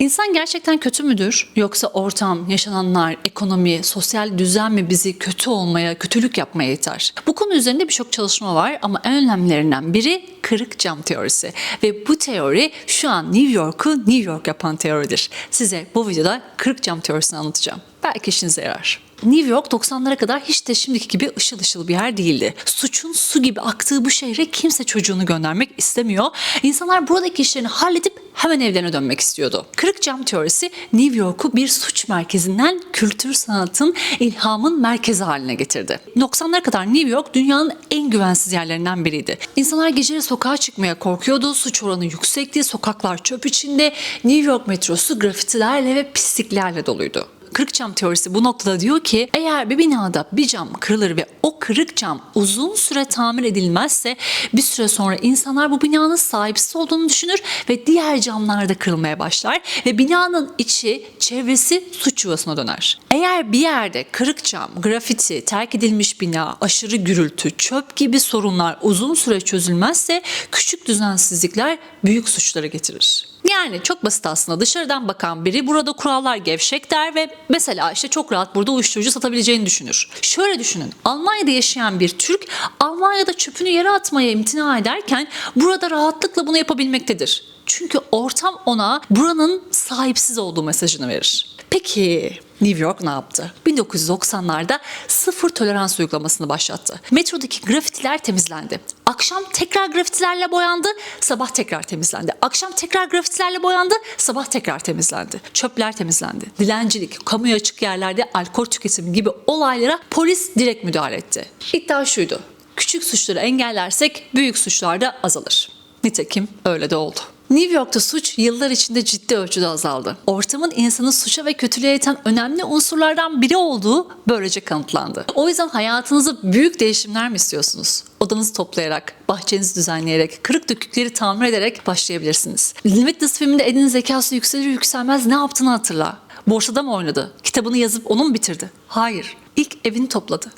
İnsan gerçekten kötü müdür? Yoksa ortam, yaşananlar, ekonomi, sosyal düzen mi bizi kötü olmaya, kötülük yapmaya iter? Bu konu üzerinde birçok çalışma var ama en önemlilerinden biri kırık cam teorisi. Ve bu teori şu an New York'u New York yapan teoridir. Size bu videoda kırık cam teorisini anlatacağım. Belki işinize yarar. New York 90'lara kadar hiç de şimdiki gibi ışıl ışıl bir yer değildi. Suçun su gibi aktığı bu şehre kimse çocuğunu göndermek istemiyor. İnsanlar buradaki işlerini halledip hemen evlerine dönmek istiyordu. Kırık cam teorisi New York'u bir suç merkezinden kültür sanatın, ilhamın merkezi haline getirdi. 90'lara kadar New York dünyanın en güvensiz yerlerinden biriydi. İnsanlar geceleri sokağa çıkmaya korkuyordu, suç oranı yüksekti, sokaklar çöp içinde, New York metrosu grafitilerle ve pisliklerle doluydu. Kırık cam teorisi bu noktada diyor ki eğer bir binada bir cam kırılır ve o kırık cam uzun süre tamir edilmezse bir süre sonra insanlar bu binanın sahipsiz olduğunu düşünür ve diğer camlar da kırılmaya başlar ve binanın içi çevresi suç yuvasına döner. Eğer bir yerde kırık cam, grafiti, terk edilmiş bina, aşırı gürültü, çöp gibi sorunlar uzun süre çözülmezse küçük düzensizlikler büyük suçları getirir. Yani çok basit aslında dışarıdan bakan biri burada kurallar gevşek der ve mesela işte çok rahat burada uyuşturucu satabileceğini düşünür. Şöyle düşünün Almanya'da yaşayan bir Türk Almanya'da çöpünü yere atmaya imtina ederken burada rahatlıkla bunu yapabilmektedir. Çünkü ortam ona buranın sahipsiz olduğu mesajını verir. Peki New York ne yaptı? 1990'larda sıfır tolerans uygulamasını başlattı. Metrodaki grafitiler temizlendi. Akşam tekrar grafitilerle boyandı, sabah tekrar temizlendi. Akşam tekrar grafitilerle boyandı, sabah tekrar temizlendi. Çöpler temizlendi. Dilencilik, kamuya açık yerlerde alkol tüketimi gibi olaylara polis direkt müdahale etti. İddia şuydu. Küçük suçları engellersek büyük suçlar da azalır. Nitekim öyle de oldu. New York'ta suç yıllar içinde ciddi ölçüde azaldı. Ortamın insanı suça ve kötülüğe iten önemli unsurlardan biri olduğu böylece kanıtlandı. O yüzden hayatınızda büyük değişimler mi istiyorsunuz? Odanızı toplayarak, bahçenizi düzenleyerek, kırık dökükleri tamir ederek başlayabilirsiniz. Limitless filminde Ed'in zekası yükselir yükselmez ne yaptığını hatırla. Borsada mı oynadı? Kitabını yazıp onu mu bitirdi? Hayır. İlk evini topladı.